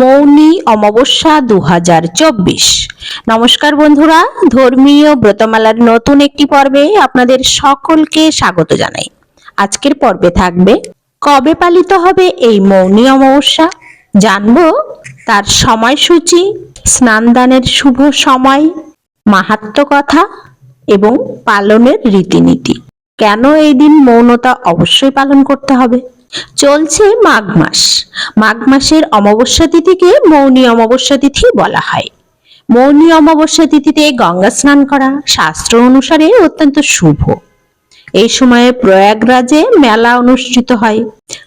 মৌনী অমাবস্যা দু হাজার চব্বিশ। নমস্কার বন্ধুরা, ধর্মীয় ব্রতমালার নতুন একটি পর্বে আপনাদের সকলকে স্বাগত জানাই। আজকের পর্বে থাকবে, কবে পালিত হবে এই মৌনী অমাবস্যা? জানব তার সময়সূচি, স্নানদানের শুভ সময় মাহাত্ম কথা এবং পালনের রীতিনীতি। কেন এই দিন মৌনতা অবশ্যই পালন করতে হবে? চলছে মাঘ মাস। মাঘ মাসের অমাবস্যা তিথিকে মৌনী অমাবস্যা তিথি বলা হয়। মৌনী অমাবস্যা তিথিতে গঙ্গা স্নান করা শাস্ত্র অনুসারে অত্যন্ত শুভ। এই সময়ে প্রয়াগরাজে মেলা অনুষ্ঠিত হয়।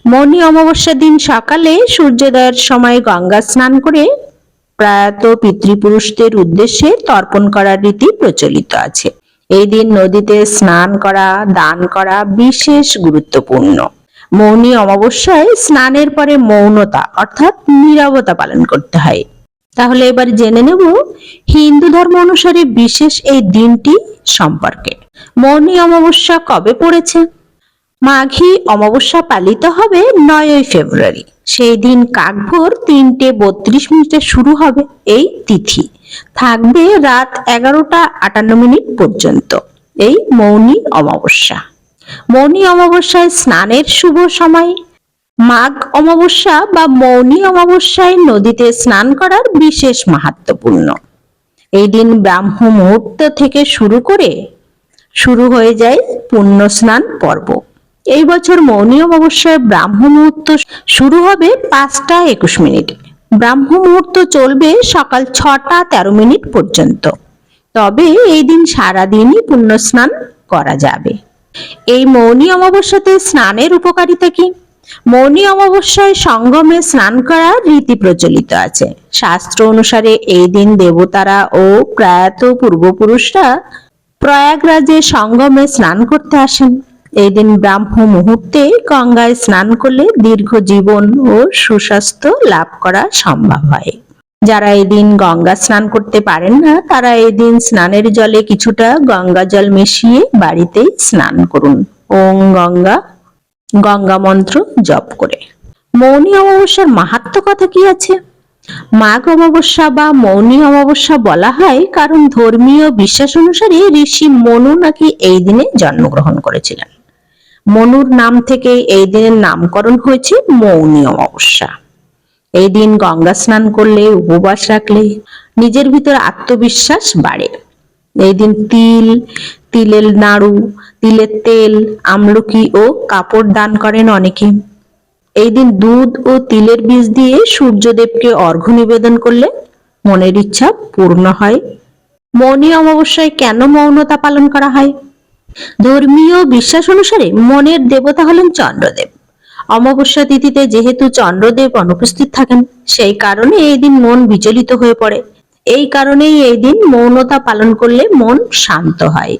মৌনী অমাবস্যার দিন সকালে সূর্যোদয়ের সময় গঙ্গা স্নান করে প্রয়াত পিতৃপুরুষদের উদ্দেশ্যে তর্পণ করার রীতি প্রচলিত আছে। এই দিন নদীতে স্নান করা, দান করা বিশেষ গুরুত্বপূর্ণ। মৌনী অমাবস্যায় স্নানের পরে মৌনতা, অর্থাৎ নীরবতা পালন করতে হয়। তাহলে এবার জেনে নেব হিন্দু ধর্ম অনুসারে বিশেষ এই দিনটি সম্পর্কে। মৌনী অমাবস্যা কবে পড়েছে? মাঘী অমাবস্যা পালিত হবে নয়ই ফেব্রুয়ারি। সেই দিন কাকভোর তিনটে বত্রিশ মিনিটে শুরু হবে এই তিথি। থাকবে রাত এগারোটা আটান্ন মিনিট পর্যন্ত এই মৌনী অমাবস্যা। মৌনী অমাবস্যায় স্নানের শুভ সময়। মাঘ অমাবস্যা বা মৌনী অমাবস্যায় নদীতে স্নান করার বিশেষ মাহাত্মপূর্ণ। এই দিন ব্রাহ্ম মুহূর্ত থেকে শুরু করে শুরু হয়ে যায় পুণ্য স্নান পর্ব। এই বছর মৌনী অমাবস্যায় ব্রাহ্ম মুহূর্ত শুরু হবে পাঁচটা একুশ মিনিটে। ব্রাহ্ম মুহূর্ত চলবে সকাল ছটা তেরো মিনিট পর্যন্ত। তবে এই দিন সারাদিনই পুণ্য স্নান করা যাবে। এই মৌনী অমাবস্যাতে স্নানের উপকারিতা কি? মৌনী অমাবস্যায় সঙ্গমে স্নান করার রীতি প্রচলিত আছে। শাস্ত্র অনুসারে এই দিন দেবতারা ও প্রয়াত পূর্বপুরুষরা প্রয়াগরাজে সঙ্গমে স্নান করতে আসেন। এই দিন ব্রাহ্ম মুহূর্তে গঙ্গায় স্নান করলে দীর্ঘ জীবন ও সুস্বাস্থ্য লাভ করা সম্ভব হয়। যারা এদিন গঙ্গা স্নান করতে পারেন না, তারা এদিন স্নানের জলে কিছুটা গঙ্গা জল মিশিয়ে বাড়িতে স্নান করুন। ওং গঙ্গা গঙ্গা মন্ত্র জপ করে। মৌনী অমাবস্যার মাহাত্ম কথা কি আছে? মাঘ অমাবস্যা বা মৌনী অমাবস্যা বলা হয় কারণ ধর্মীয় বিশ্বাস অনুসারে ঋষি মনু নাকি এই দিনে জন্মগ্রহণ করেছিলেন। মনুর নাম থেকে এই দিনের নামকরণ হয়েছে মৌনী অমাবস্যা। এই দিন গঙ্গা স্নান করলে, উপবাস রাখলে নিজের ভিতর আত্মবিশ্বাস বাড়ে। এই দিন তিল, তিলের নাড়ু, তিলের তেল, আমলকি ও কাপড় দান করেন অনেকে। এই দিন দুধ ও তিলের বীজ দিয়ে সূর্যদেবকে অর্ঘ্য নিবেদন করলে মনের ইচ্ছা পূর্ণ হয়। মৌনী অমাবস্যায় কেন মৌনতা পালন করা হয়? ধর্মীয় বিশ্বাস অনুসারে মনের দেবতা হলেন চন্দ্রদেব। অমাবস্যা তিথিতে যেহেতু চন্দ্রদেব অনুপস্থিত থাকেন, সেই কারণে এই দিন মন বিচলিত হয়ে পড়ে। এই কারণেই এই দিন মৌনতা পালন করলে মন শান্ত হয়।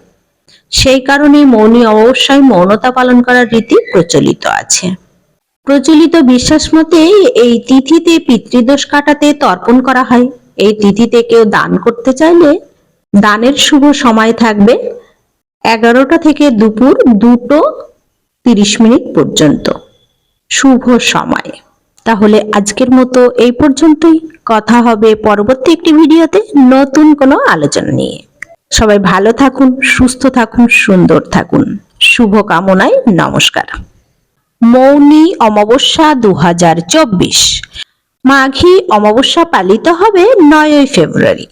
সেই কারণে মৌনী অমাবস্যায় মৌনতা পালন করার রীতি প্রচলিত আছে। প্রচলিত বিশ্বাস মতে এই তিথিতে পিতৃদোষ কাটাতে তর্পণ করা হয়। এই তিথিতে কেউ দান করতে চাইলে দানের শুভ সময় থাকবে এগারোটা থেকে দুপুর দুটো তিরিশ মিনিট পর্যন্ত। শুভ সময়। তাহলে আজকের মতো এই পর্যন্তই। কথা হবে পরবর্তী একটি ভিডিওতে নতুন কোনো আলোচনা নিয়ে। সবাই ভালো থাকুন, সুস্থ থাকুন, সুন্দর থাকুন। শুভ কামনায় নমস্কার। মৌনী অমাবস্যা দু হাজার চব্বিশ। মাঘী অমাবস্যা পালিত হবে নয়ই ফেব্রুয়ারি।